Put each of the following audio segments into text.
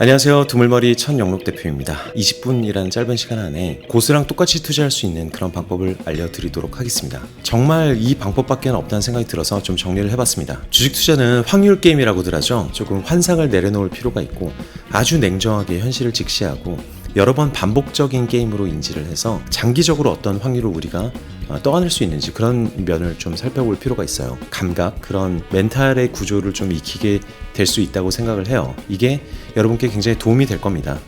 안녕하세요. 두물머리 천영록 대표입니다. 20분이라는 짧은 시간 안에 고수랑 똑같이 투자할 수 있는 그런 방법을 알려드리도록 하겠습니다. 정말 이 방법밖에 없다는 생각이 들어서 좀 정리를 해봤습니다. 주식 투자는 확률 게임이라고들 하죠. 조금 환상을 내려놓을 필요가 있고 아주 냉정하게 현실을 직시하고 여러 번 반복적인 게임으로 인지를 해서 장기적으로 어떤 확률을 우리가 어, 떠안을 수 있는지 그런 면을 좀 살펴볼 필요가 있어요. 감각, 그런 멘탈의 구조를 좀 익히게 될 수 있다고 생각을 해요. 이게 여러분께 굉장히 도움이 될 겁니다.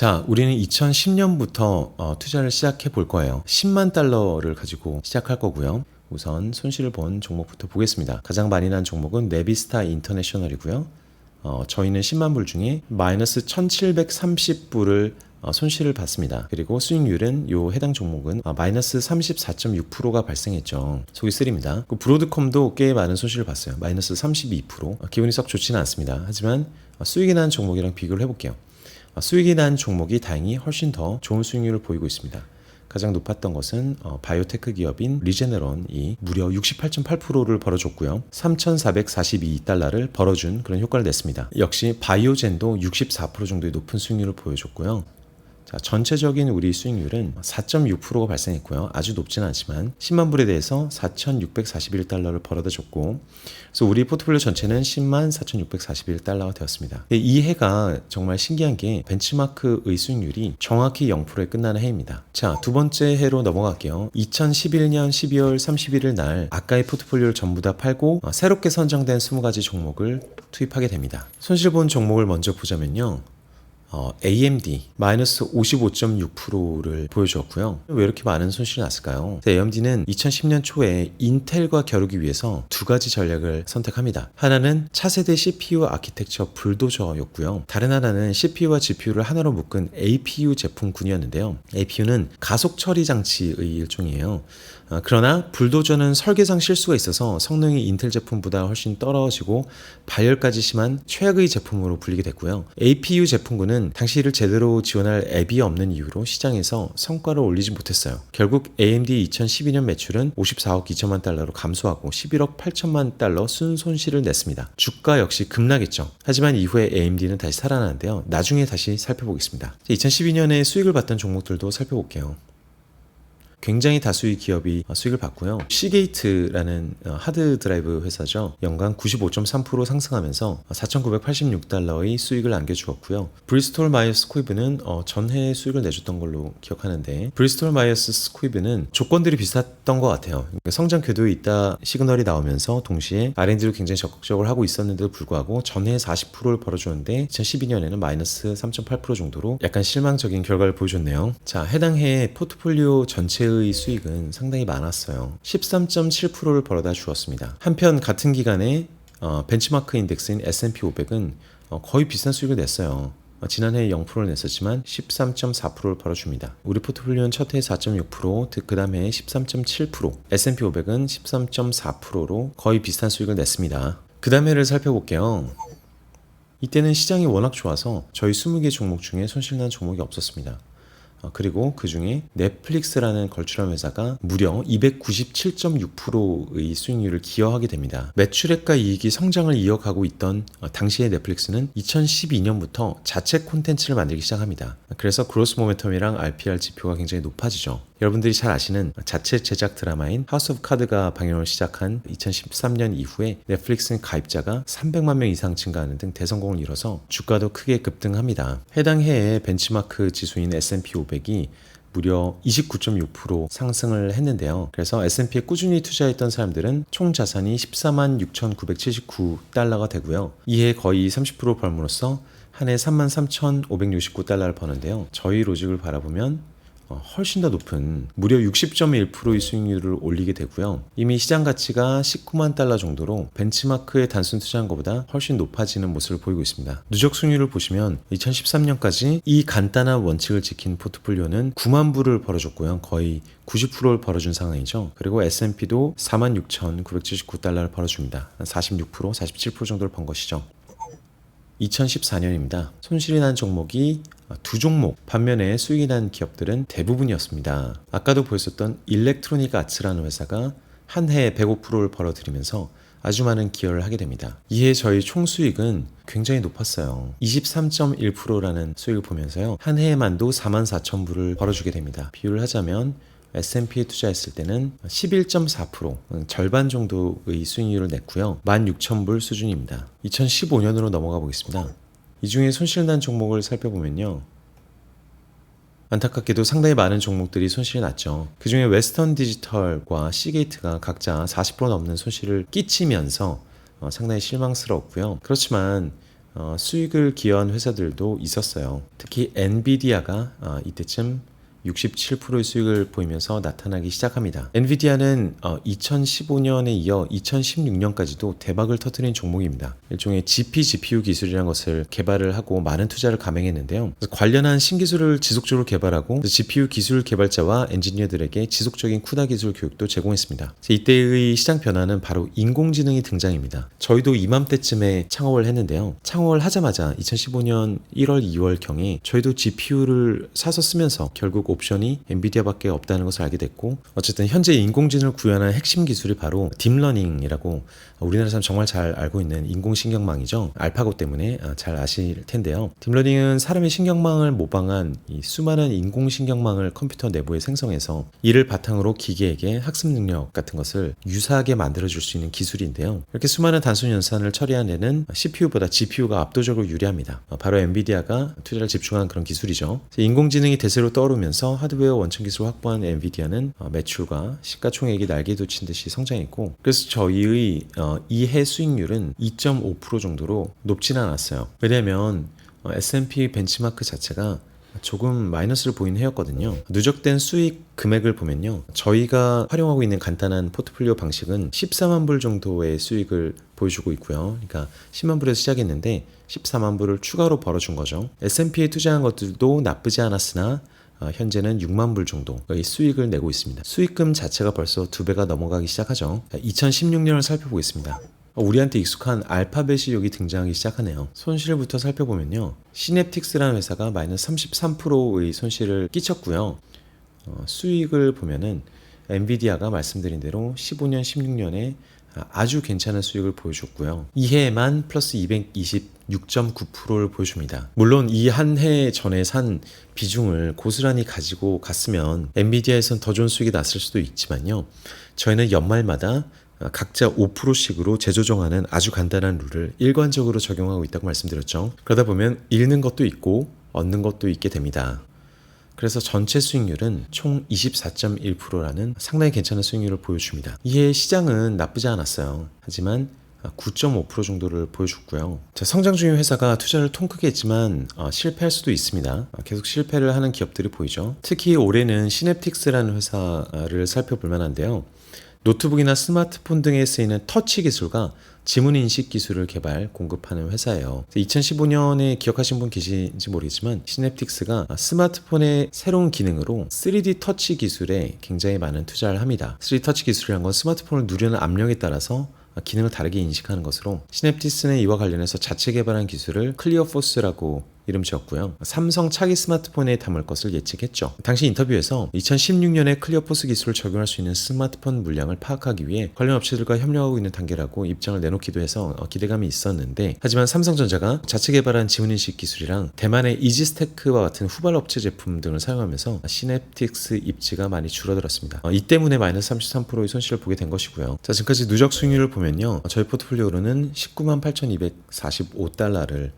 자, 우리는 2010년부터 어, 투자를 시작해 볼 거예요. 10만 달러를 가지고 시작할 거고요. 우선 손실을 본 종목부터 보겠습니다. 가장 많이 난 종목은 네비스타 인터내셔널이고요. 어, 저희는 10만 불 중에 마이너스 1730불을 어, 손실을 봤습니다. 그리고 수익률은 요 해당 종목은 아, 마이너스 34.6%가 발생했죠. 속이 쓰립니다. 그 브로드컴도 꽤 많은 손실을 봤어요. 마이너스 32%. 어, 기분이 썩 좋지는 않습니다. 하지만 어, 수익이 난 종목이랑 비교를 해볼게요. 아, 수익이 난 종목이 다행히 훨씬 더 좋은 수익률을 보이고 있습니다. 가장 높았던 것은 어, 바이오테크 기업인 리제네론이 무려 68.8%를 벌어줬고요. 3,442달러를 벌어준 그런 효과를 냈습니다. 역시 바이오젠도 64% 정도의 높은 수익률을 보여줬고요. 자, 전체적인 우리 수익률은 4.6%가 발생했고요. 아주 높지는 않지만 10만 불에 대해서 4,641달러를 벌어다 줬고 그래서 우리 포트폴리오 전체는 10만 4,641달러가 되었습니다. 이 해가 정말 신기한 게 벤치마크의 수익률이 정확히 0%에 끝나는 해입니다. 자, 두 번째 해로 넘어갈게요. 2011년 12월 31일 날 아까의 포트폴리오를 전부 다 팔고 어, 새롭게 선정된 20가지 종목을 투입하게 됩니다. 손실 본 종목을 먼저 보자면요. 어, AMD 마이너스 55.6%를 보여주었고요. 왜 이렇게 많은 손실이 났을까요? AMD는 2010년 초에 인텔과 겨루기 위해서 두 가지 전략을 선택합니다. 하나는 차세대 CPU 아키텍처 불도저였고요. 다른 하나는 CPU와 GPU를 하나로 묶은 APU 제품군이었는데요. APU는 가속 처리 장치의 일종이에요. 어, 그러나 불도저는 설계상 실수가 있어서 성능이 인텔 제품보다 훨씬 떨어지고 발열까지 심한 최악의 제품으로 불리게 됐고요. APU 제품군은 당시 이를 제대로 지원할 앱이 없는 이유로 시장에서 성과를 올리지 못했어요. 결국 AMD 2012년 매출은 54억 2천만 달러로 감소하고 11억 8천만 달러 순 손실을 냈습니다. 주가 역시 급락했죠. 하지만 이후에 AMD는 다시 살아나는데요. 나중에 다시 살펴보겠습니다. 2012년에 수익을 봤던 종목들도 살펴볼게요. 굉장히 다수의 기업이 어, 수익을 봤고요. 시게이트라는 어, 하드 드라이브 회사죠. 연간 95.3% 상승하면서 4,986달러의 수익을 안겨주었고요. 브리스톨 마이어스 스퀴브는 어, 전해 수익을 내줬던 걸로 기억하는데 브리스톨 마이어스 스퀴브는 조건들이 비슷했던 것 같아요. 그러니까 성장 궤도에 있다 시그널이 나오면서 동시에 R&D를 굉장히 적극적으로 하고 있었는데도 불구하고 전해 40%를 벌어주는데 2012년에는 마이너스 3.8% 정도로 약간 실망적인 결과를 보여줬네요. 자, 해당 해의 포트폴리오 전체 의 수익은 상당히 많았어요. 13.7%를 벌어다 주었습니다. 한편 같은 기간에 어, 벤치마크 인덱스인 S&P 500은 어, 거의 비슷한 수익을 냈어요. 어, 지난해 0%를 냈었지만 13.4%를 벌어줍니다. 우리 포트폴리오는 첫해 4.6%, 그 다음 해 13.7%, S&P 500은 13.4%로 거의 비슷한 수익을 냈습니다. 그 다음 해를 살펴볼게요. 이때는 시장이 워낙 좋아서 저희 20개 종목 중에 손실난 종목이 없었습니다. 어, 그리고 그 중에 넷플릭스라는 걸출한 회사가 무려 297.6%의 수익률을 기여하게 됩니다. 매출액과 이익이 성장을 이어가고 있던 어, 당시의 넷플릭스는 2012년부터 자체 콘텐츠를 만들기 시작합니다. 그래서 그로스 모멘텀이랑 RPR 지표가 굉장히 높아지죠. 여러분들이 잘 아시는 자체 제작 드라마인 하우스 오브 카드가 방영을 시작한 2013년 이후에 넷플릭스는 가입자가 300만 명 이상 증가하는 등 대성공을 이뤄서 주가도 크게 급등합니다. 해당 해에 벤치마크 지수인 S&P 500이 무려 29.6% 상승을 했는데요. 그래서 S&P에 꾸준히 투자했던 사람들은 총 자산이 14만 6,979달러가 되고요. 이해 거의 30% 벌므로써 한 해 3만 3,569달러를 버는데요. 저희 로직을 바라보면 어, 훨씬 더 높은 무려 60.1%의 수익률을 올리게 되고요. 이미 시장 가치가 19만 달러 정도로 벤치마크에 단순 투자한 것보다 훨씬 높아지는 모습을 보이고 있습니다. 누적 수익률을 보시면 2013년까지 이 간단한 원칙을 지킨 포트폴리오는 9만 불을 벌어줬고요. 거의 90%를 벌어준 상황이죠. 그리고 S&P도 46,979달러를 벌어줍니다. 46%, 47% 정도를 번 것이죠. 2014년입니다. 손실이 난 종목이 두 종목, 반면에 수익이 난 기업들은 대부분이었습니다. 아까도 보였었던 일렉트로닉 아츠라는 회사가 한 해에 105%를 벌어들이면서 아주 많은 기여를 하게 됩니다. 이해 저희 총 수익은 굉장히 높았어요. 23.1%라는 수익을 보면서요. 한 해에만도 44,000불을 벌어주게 됩니다. 비율을 하자면 S&P에 투자했을 때는 11.4% 음, 절반 정도의 수익률을 냈고요. 16,000불 수준입니다. 2015년으로 넘어가 보겠습니다. 이 중에 손실 난 종목을 살펴보면요. 안타깝게도 상당히 많은 종목들이 손실이 났죠. 그 중에 웨스턴 디지털과 시게이트가 각자 40% 넘는 손실을 끼치면서 어, 상당히 실망스러웠고요. 그렇지만 어, 수익을 기여한 회사들도 있었어요. 특히 엔비디아가 어, 이때쯤 67%의 수익을 보이면서 나타나기 시작합니다. 엔비디아는 2015년에 이어 2016년까지도 대박을 터뜨린 종목입니다. 일종의 GP, GPU 기술이라는 것을 개발을 하고 많은 투자를 감행했는데요. 관련한 신기술을 지속적으로 개발하고 GPU 기술 개발자와 엔지니어들에게 지속적인 쿠다 기술 교육도 제공했습니다. 이때의 시장 변화는 바로 인공지능이 등장입니다. 저희도 이맘때쯤에 창업을 했는데요. 창업을 하자마자 2015년 1월, 2월 경에 저희도 GPU를 사서 쓰면서 결국 옵션이 엔비디아밖에 없다는 것을 알게 됐고 어쨌든 현재 인공지능을 구현하는 핵심 기술이 바로 딥러닝이라고 우리나라 사람 정말 잘 알고 있는 인공신경망이죠. 알파고 때문에 아, 잘 아실 텐데요. 딥러닝은 사람의 신경망을 모방한 수많은 인공신경망을 컴퓨터 내부에 생성해서 이를 바탕으로 기계에게 학습 능력 같은 것을 유사하게 만들어줄 수 있는 기술인데요. 이렇게 수많은 단순 연산을 처리한 데는 CPU보다 GPU가 압도적으로 유리합니다. 어, 바로 엔비디아가 투자를 집중한 그런 기술이죠. 인공지능이 대세로 떠오르면서 하드웨어 원천 기술 확보한 엔비디아는 어, 매출과 시가총액이 날개도 친 듯이 성장했고 그래서 저희의 어, 이해 수익률은 2.5% 정도로 높진 않았어요. 왜냐하면 S&P 벤치마크 자체가 조금 마이너스를 보이는 해였거든요. 누적된 수익 금액을 보면요. 저희가 활용하고 있는 간단한 포트폴리오 방식은 14만 불 정도의 수익을 보여주고 있고요. 그러니까 10만 불에서 시작했는데 14만 불을 추가로 벌어준 거죠. S&P에 투자한 것들도 나쁘지 않았으나 어, 현재는 6만 불 정도의 수익을 내고 있습니다. 수익금 자체가 벌써 두 배가 넘어가기 시작하죠. 2016년을 살펴보겠습니다. 어, 우리한테 익숙한 알파벳이 여기 등장하기 시작하네요. 손실부터 살펴보면요. 시냅틱스라는 회사가 마이너스 33%의 손실을 끼쳤고요. 어, 수익을 보면은 엔비디아가 말씀드린 대로 15년, 16년에 아주 괜찮은 수익을 보여줬고요. 이해에만 플러스 226.9%를 보여줍니다. 물론 이 한 해 전에 산 비중을 고스란히 가지고 갔으면 엔비디아에선 더 좋은 수익이 났을 수도 있지만요. 저희는 연말마다 각자 5%씩으로 재조정하는 아주 간단한 룰을 일관적으로 적용하고 있다고 말씀드렸죠. 그러다 보면 잃는 것도 있고 얻는 것도 있게 됩니다. 그래서 전체 수익률은 총 24.1%라는 상당히 괜찮은 수익률을 보여줍니다. 이해 시장은 나쁘지 않았어요. 하지만 9.5% 정도를 보여줬고요. 자, 성장 중인 회사가 투자를 통 크게 했지만 어, 실패할 수도 있습니다. 어, 계속 실패를 하는 기업들이 보이죠. 특히 올해는 시냅틱스라는 회사를 살펴볼 만한데요. 노트북이나 스마트폰 등에 쓰이는 터치 기술과 지문 인식 기술을 개발 공급하는 회사예요. 2015년에 기억하신 분 계신지 모르겠지만 시냅틱스가 스마트폰의 새로운 기능으로 3D 터치 기술에 굉장히 많은 투자를 합니다. 3D 터치 기술이란 건 스마트폰을 누르는 압력에 따라서 기능을 다르게 인식하는 것으로 시냅틱스는 이와 관련해서 자체 개발한 기술을 클리어포스라고 이름 지었고요. 삼성 차기 스마트폰에 담을 것을 예측했죠. 당시 인터뷰에서 2016년에 클리어포스 기술을 적용할 수 있는 스마트폰 물량을 파악하기 위해 관련 업체들과 협력하고 있는 단계라고 입장을 내놓기도 해서 어, 기대감이 있었는데 하지만 삼성전자가 자체 개발한 지문인식 기술이랑 대만의 이지스테크와 같은 후발 업체 제품 등을 사용하면서 시냅틱스 입지가 많이 줄어들었습니다. 어, 이 때문에 마이너스 33%의 손실을 보게 된 것이고요. 자 지금까지 누적 수익률을 보면요. 저희 포트폴리오로는 19만 8,245달러를 어,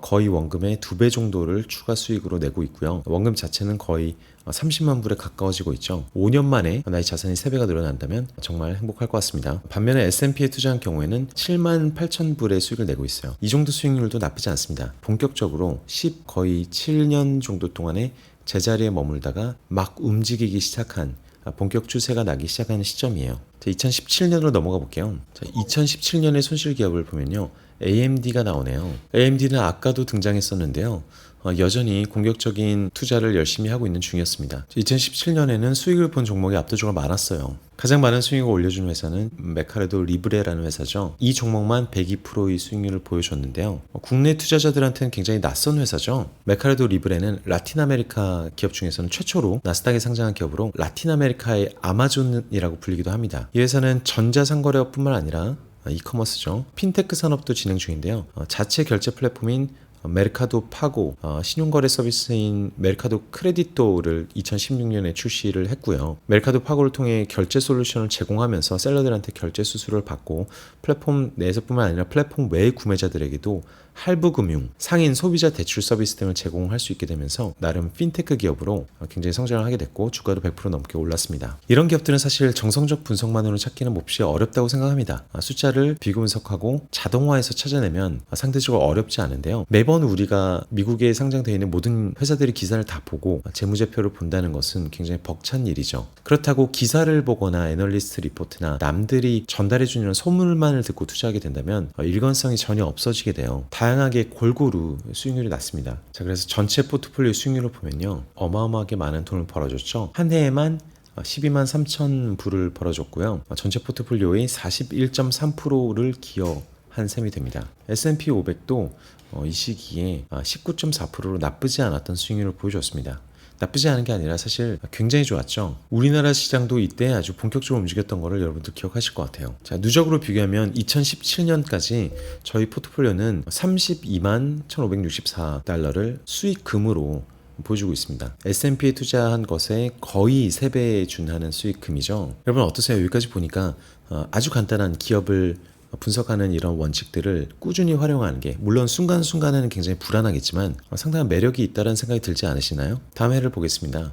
거의 원금의 두 배 정도를 추가 수익으로 내고 있고요. 원금 자체는 거의 어, 30만 불에 가까워지고 있죠. 5년 만에 나의 자산이 3배가 늘어난다면 정말 행복할 것 같습니다. 반면에 S&P에 투자한 경우에는 7만 8천 불의 수익을 내고 있어요. 이 정도 수익률도 나쁘지 않습니다. 본격적으로 10 거의 7년 정도 동안에 제자리에 머물다가 막 움직이기 시작한 아, 본격 추세가 나기 시작하는 시점이에요. 2017년으로 넘어가 볼게요. 2017년의 손실 기업을 보면요. AMD가 나오네요. AMD는 아까도 등장했었는데요. 어, 여전히 공격적인 투자를 열심히 하고 있는 중이었습니다. 2017년에는 수익을 본 종목이 압도적으로 많았어요. 가장 많은 수익을 올려준 회사는 메카레도 리브레라는 회사죠. 이 종목만 102%의 수익률을 보여줬는데요. 어, 국내 투자자들한테는 굉장히 낯선 회사죠. 메카레도 리브레는 라틴 아메리카 기업 중에서는 최초로 나스닥에 상장한 기업으로 라틴 아메리카의 아마존이라고 불리기도 합니다. 이 회사는 전자상거래업뿐만 아니라 어, 이커머스죠. 핀테크 산업도 진행 중인데요. 어, 자체 결제 플랫폼인 어, 메르카도 파고 어, 신용거래 서비스인 메르카도 크레디토를 2016년에 출시를 했고요. 메르카도 파고를 통해 결제 솔루션을 제공하면서 셀러들한테 결제 수수료를 받고 플랫폼 내에서뿐만 아니라 플랫폼 외의 구매자들에게도 할부 금융, 상인 소비자 대출 서비스 등을 제공할 수 있게 되면서 나름 핀테크 기업으로 어, 굉장히 성장을 하게 됐고 주가도 100% 넘게 올랐습니다. 이런 기업들은 사실 정성적 분석만으로 찾기는 몹시 어렵다고 생각합니다. 아, 숫자를 비분석하고 자동화해서 찾아내면 아, 상대적으로 어렵지 않은데요. 매번 우리가 미국에 상장되어 있는 모든 회사들의 기사를 다 보고 재무제표를 본다는 것은 굉장히 벅찬 일이죠. 그렇다고 기사를 보거나 애널리스트 리포트나 남들이 전달해주는 소문만을 듣고 투자하게 된다면 어, 일관성이 전혀 없어지게 돼요. 다양하게 골고루 수익률이 낮습니다. 자, 그래서 전체 포트폴리오 수익률을 보면요. 어마어마하게 많은 돈을 벌어줬죠. 한 해에만 12만 3천 불을 벌어줬고요. 어, 전체 포트폴리오의 41.3%를 기여 한 셈이 됩니다. S&P 500도 어, 이 시기에 19.4%로 나쁘지 않았던 수익률을 보여줬습니다. 나쁘지 않은 게 아니라 사실 굉장히 좋았죠. 우리나라 시장도 이때 아주 본격적으로 움직였던 거를 여러분들 기억하실 것 같아요. 자, 누적으로 비교하면 2017년까지 저희 포트폴리오는 32만 1,564달러를 수익금으로 보여주고 있습니다. S&P에 투자한 것에 거의 3배에 준하는 수익금이죠. 여러분 어떠세요? 여기까지 보니까 어, 아주 간단한 기업을 분석하는 이런 원칙들을 꾸준히 활용하는 게 물론 순간순간에는 굉장히 불안하겠지만 어, 상당한 매력이 있다는 생각이 들지 않으시나요? 다음 해를 보겠습니다.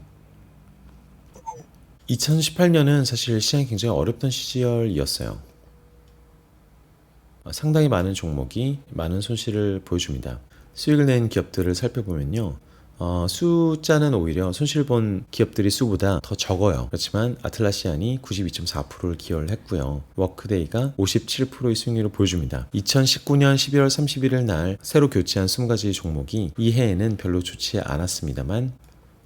2018년은 사실 시장이 굉장히 어렵던 시절이었어요. 어, 상당히 많은 종목이 많은 손실을 보여줍니다. 수익을 낸 기업들을 살펴보면요. 어, 숫자는 오히려 손실 본 기업들이 수보다 더 적어요. 그렇지만 아틀라시안이 92.4%를 기여를 했고요. 워크데이가 57%의 수익률을 보여줍니다. 2019년 12월 31일 날 새로 교체한 20가지 종목이 이 해에는 별로 좋지 않았습니다만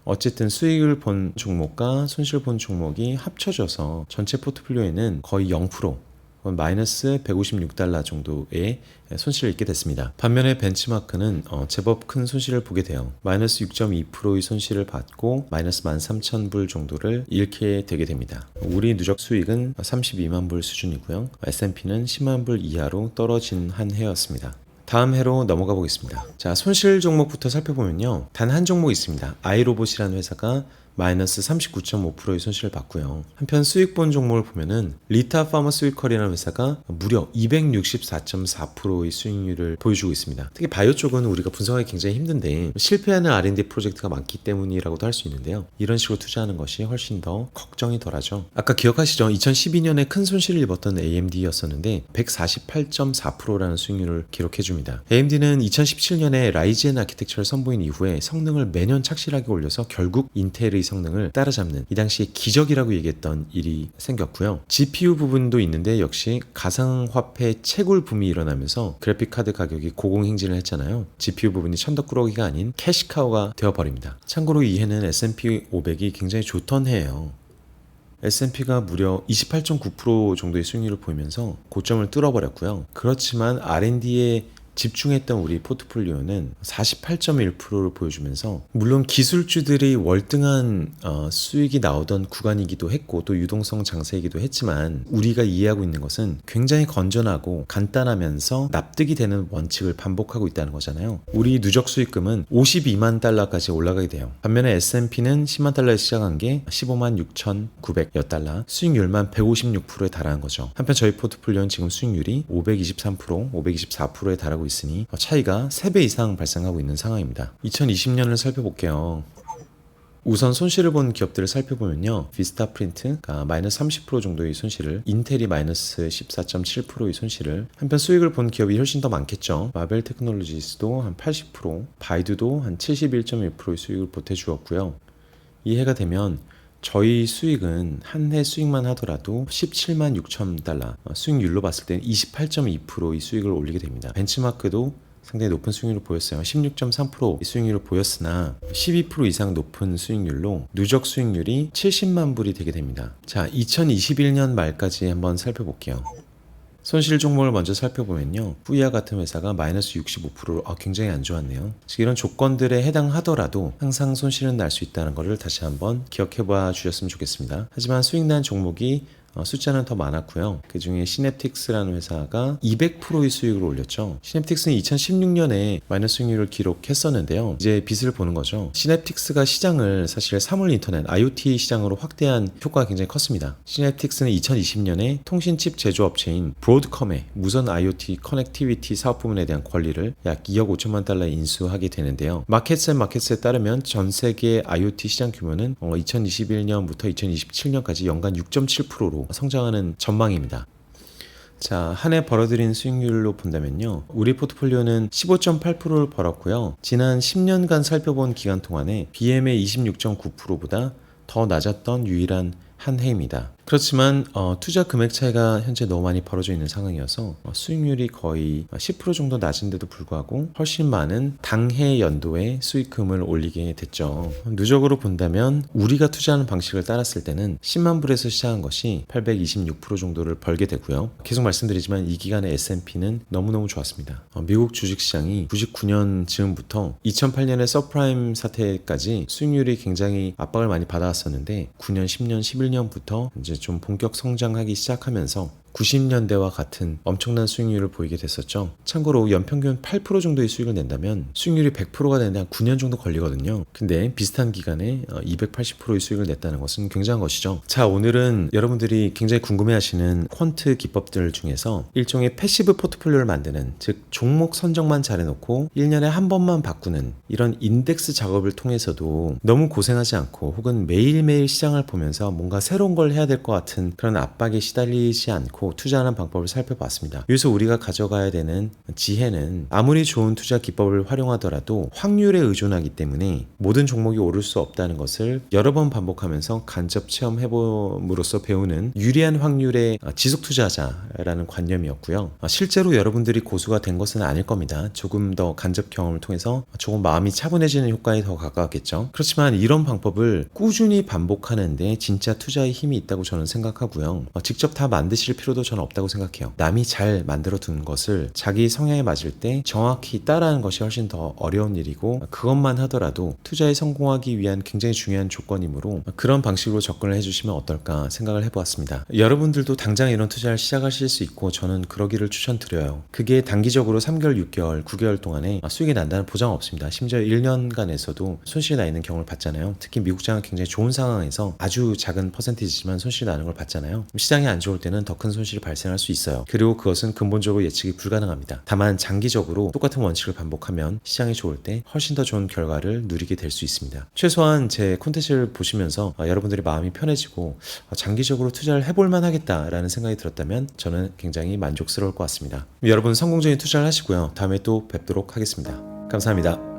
어쨌든 수익을 본 종목과 손실 본 종목이 합쳐져서 전체 포트폴리오에는 거의 0% 마이너스 156달러 정도의 손실을 입게 됐습니다. 반면에 벤치마크는 어, 제법 큰 손실을 보게 돼요. 마이너스 6.2%의 손실을 받고 마이너스 13,000불 정도를 잃게 되게 됩니다. 우리 누적 수익은 32만 불 수준이고요. S&P는 10만 불 이하로 떨어진 한 해였습니다. 다음 해로 넘어가 보겠습니다. 자, 손실 종목부터 살펴보면요. 단 한 종목 있습니다. 아이로봇이라는 회사가 마이너스 39.5%의 손실을 봤고요. 한편 수익 본 종목을 보면은 리타 파마스위컬이라는 회사가 무려 264.4%의 수익률을 보여주고 있습니다. 특히 바이오 쪽은 우리가 분석하기 굉장히 힘든데 실패하는 R&D 프로젝트가 많기 때문이라고도 할 수 있는데요. 이런 식으로 투자하는 것이 훨씬 더 걱정이 덜하죠. 아까 기억하시죠? 2012년에 큰 손실을 입었던 AMD였었는데 148.4%라는 수익률을 기록해 줍니다. AMD는 2017년에 라이젠 아키텍처를 선보인 이후에 성능을 매년 착실하게 올려서 결국 인텔의 성능을 따라잡는 이 당시에 기적이라고 얘기했던 일이 생겼고요. GPU 부분도 있는데 역시 가상화폐 채굴 붐이 일어나면서 그래픽 카드 가격이 고공행진을 했잖아요. GPU 부분이 천덕꾸러기가 아닌 캐시카우가 되어버립니다. 참고로 이 해는 S&P 500이 굉장히 좋던 해예요. S&P가 무려 28.9% 정도의 수익률을 보이면서 고점을 뚫어버렸고요. 그렇지만 R&D에 집중했던 우리 포트폴리오는 48.1%를 보여주면서 물론 기술주들이 월등한 어, 수익이 나오던 구간이기도 했고 또 유동성 장세이기도 했지만 우리가 이해하고 있는 것은 굉장히 건전하고 간단하면서 납득이 되는 원칙을 반복하고 있다는 거잖아요. 우리 누적 수익금은 52만 달러까지 올라가게 돼요. 반면에 S&P는 10만 달러에 시작한 게 15만 6,900여 달러, 수익률만 156%에 달하는 거죠. 한편 저희 포트폴리오는 지금 수익률이 523%, 524%에 달하고 나고 있으니 어, 차이가 3배 이상 발생하고 있는 상황입니다. 2020년을 살펴볼게요. 우선 손실을 본 기업들을 살펴보면요. 비스타 프린트가 마이너스 30% 정도의 손실을, 인텔이 마이너스 14.7%의 손실을, 한편 수익을 본 기업이 훨씬 더 많겠죠. 마벨 테크놀로지스도 한 80%, 바이두도 한 71.1%의 수익을 보태주었고요. 이 해가 되면 저희 수익은 한 해 수익만 하더라도 17만 6천 달러, 어, 수익률로 봤을 때는 28.2%의 수익을 올리게 됩니다. 벤치마크도 상당히 높은 수익률을 보였어요. 16.3% 수익률을 보였으나 12% 이상 높은 수익률로 누적 수익률이 70만 불이 되게 됩니다. 자, 2021년 말까지 한번 살펴볼게요. 손실 종목을 먼저 살펴보면요. 뿌이아 같은 회사가 마이너스 65%로 아, 굉장히 안 좋았네요. 즉 이런 조건들에 해당하더라도 항상 손실은 날 수 있다는 것을 다시 한번 기억해 봐 주셨으면 좋겠습니다. 하지만 수익 난 종목이 어, 숫자는 더 많았고요. 그 중에 시냅틱스라는 회사가 200%의 수익을 올렸죠. 시냅틱스는 2016년에 마이너스 수익률을 기록했었는데요. 이제 빚을 보는 거죠. 시냅틱스가 시장을 사실 사물 인터넷 IoT 시장으로 확대한 효과가 굉장히 컸습니다. 시냅틱스는 2020년에 통신칩 제조업체인 브로드컴의 무선 IoT 커넥티비티 사업 부문에 대한 권리를 약 2억 5천만 달러에 인수하게 되는데요. 마켓스 마켓스에 따르면 전 세계 IoT 시장 규모는 2021년부터 2027년까지 연간 6.7%로 성장하는 전망입니다. 자, 한 해 벌어들인 수익률로 본다면요. 우리 포트폴리오는 15.8%를 벌었고요. 지난 10년간 살펴본 기간 동안에 BM의 26.9%보다 더 낮았던 유일한 한 해입니다. 그렇지만 어, 투자 금액 차이가 현재 너무 많이 벌어져 있는 상황이어서 어, 수익률이 거의 10% 정도 낮은데도 불구하고 훨씬 많은 당해 연도의 수익금을 올리게 됐죠. 누적으로 본다면 우리가 투자하는 방식을 따랐을 때는 10만 불에서 시작한 것이 826% 정도를 벌게 되고요. 계속 말씀드리지만 이 기간의 S&P는 너무너무 좋았습니다. 어, 미국 주식시장이 99년 즈음부터 2008년의 서프라임 사태까지 수익률이 굉장히 압박을 많이 받아왔었는데 9년, 10년, 11년부터 이제 좀 본격 성장하기 시작하면서 90년대와 같은 엄청난 수익률을 보이게 됐었죠. 참고로 연평균 8% 정도의 수익을 낸다면 수익률이 100%가 되는데 한 9년 정도 걸리거든요. 근데 비슷한 기간에 280%의 수익을 냈다는 것은 굉장한 것이죠. 자, 오늘은 여러분들이 굉장히 궁금해 하시는 퀀트 기법들 중에서 일종의 패시브 포트폴리오를 만드는 즉 종목 선정만 잘해놓고 1년에 한 번만 바꾸는 이런 인덱스 작업을 통해서도 너무 고생하지 않고 혹은 매일매일 시장을 보면서 뭔가 새로운 걸 해야 될 것 같은 그런 압박에 시달리지 않고 투자하는 방법을 살펴봤습니다. 여기서 우리가 가져가야 되는 지혜는 아무리 좋은 투자 기법을 활용하더라도 확률에 의존하기 때문에 모든 종목이 오를 수 없다는 것을 여러 번 반복하면서 간접 체험해봄으로써 배우는 유리한 확률의 지속 투자자라는 관념이었고요. 실제로 여러분들이 고수가 된 것은 아닐 겁니다. 조금 더 간접 경험을 통해서 조금 마음이 차분해지는 효과에 더 가까웠겠죠. 그렇지만 이런 방법을 꾸준히 반복하는데 진짜 투자의 힘이 있다고 저는 생각하고요. 직접 다 만드실 필요 도 저는 없다고 생각해요. 남이 잘 만들어 둔 것을 자기 성향에 맞을 때 정확히 따라하는 것이 훨씬 더 어려운 일이고 그것만 하더라도 투자에 성공하기 위한 굉장히 중요한 조건이므로 그런 방식으로 접근을 해주시면 어떨까 생각을 해보았습니다. 여러분들도 당장 이런 투자를 시작하실 수 있고 저는 그러기를 추천드려요. 그게 단기적으로 3개월, 6개월, 9개월 동안에 수익이 난다는 보장 없습니다. 심지어 1년간에서도 손실이 나 있는 경우를 봤잖아요. 특히 미국 장은 굉장히 좋은 상황에서 아주 작은 퍼센티지만 손실이 나는 걸 봤잖아요. 시장이 안 좋을 때는 더 큰 손실이 발생할 수 있어요. 그리고 그것은 근본적으로 예측이 불가능합니다. 다만 장기적으로 똑같은 원칙을 반복하면 시장이 좋을 때 훨씬 더 좋은 결과를 누리게 될 수 있습니다. 최소한 제 콘텐츠를 보시면서 아, 여러분들의 마음이 편해지고 아, 장기적으로 투자를 해볼 만 하겠다라는 생각이 들었다면 저는 굉장히 만족스러울 것 같습니다. 여러분 성공적인 투자를 하시고요. 다음에 또 뵙도록 하겠습니다. 감사합니다.